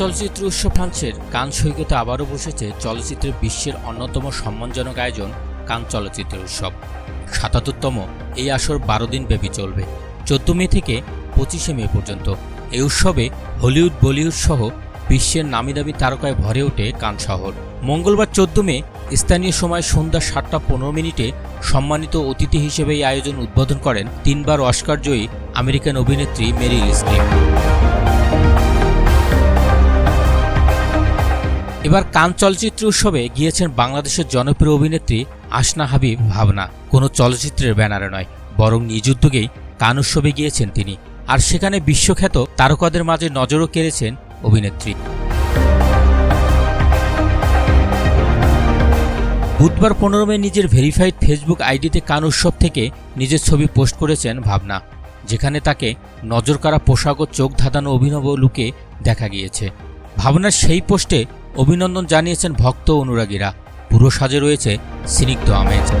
চলচ্চিত্র উৎসব ফ্রান্সের কান সৈকতে আবারও বসেছে চলচ্চিত্রের বিশ্বের অন্যতম সম্মানজনক আয়োজন কান চলচ্চিত্র উৎসব। সাতাত্তরতম এই আসর বারো দিন ব্যাপী চলবে। চোদ্দ মে থেকে পঁচিশে মে পর্যন্ত এই উৎসবে হলিউড, বলিউড সহ বিশ্বের নামিদামি তারকায় ভরে ওঠে কান শহর। মঙ্গলবার চোদ্দ মে স্থানীয় সময় সন্ধ্যা সাতটা পনেরো মিনিটে সম্মানিত অতিথি হিসেবে এই আয়োজন উদ্বোধন করেন তিনবার অস্কার জয়ী আমেরিকান অভিনেত্রী মেরি স্ট্রিপ এবার কান চলচ্চিত্র উৎসবে গিয়েছেন বাংলাদেশের জনপ্রিয় অভিনেত্রী আসনা হাবিব ভাবনা। কোনো চলচ্চিত্রের ব্যানারে নয়, বরং নিজ উদ্যোগেই কান উৎসবে গিয়েছেন তিনি। আর সেখানে বিশ্বখ্যাত তারকাদের মাঝে নজরও কেড়েছেন অভিনেত্রী। বুধবার পনেরো মে নিজের ভেরিফাইড ফেসবুক আইডিতে কান উৎসব থেকে নিজের ছবি পোস্ট করেছেন ভাবনা, যেখানে তাকে নজর কাড়া পোশাক ও চোখ ধাঁধানো অভিনব লুকে দেখা গিয়েছে। ভাবনার সেই পোস্টে অভিনন্দন জানিয়েছেন ভক্ত অনুরাগীরা। পুরো সাজে রয়েছে স্নিগ্ধ আমেজ।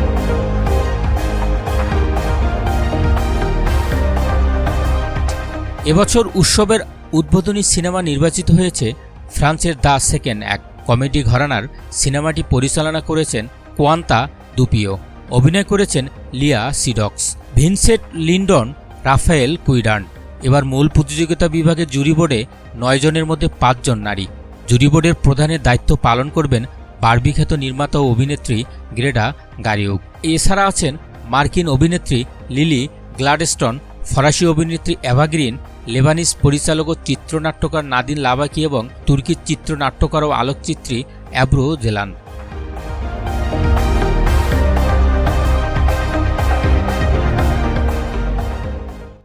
এবছর উৎসবের উদ্বোধনী সিনেমা নির্বাচিত হয়েছে ফ্রান্সের দ্য সেকেন্ড, এক কমেডি ঘরানার সিনেমাটি পরিচালনা করেছেন কোয়ান্তা দুপিও। অভিনয় করেছেন Lea Seydoux. Vincent Lindon, Raphael কুইডান। এবার মূল প্রতিযোগিতা বিভাগের জুরি বোর্ডে নয় জনের মধ্যে পাঁচজন নারী। জুরি বোর্ডের প্রধানের দায়িত্ব পালন করবেন বার্বিখ্যাত নির্মাতা ও অভিনেত্রী গ্রেডা গারিউক। এছাড়া আছেন মার্কিন অভিনেত্রী লিলি গ্লাডস্টন, ফরাসি অভিনেত্রী অ্যাভাগ্রিন লেবানিস পরিচালক ও চিত্রনাট্যকার নাদিন লাবাকি এবং তুর্কির চিত্রনাট্যকার ও আলোকচিত্রী অ্যাব্রো জেলান।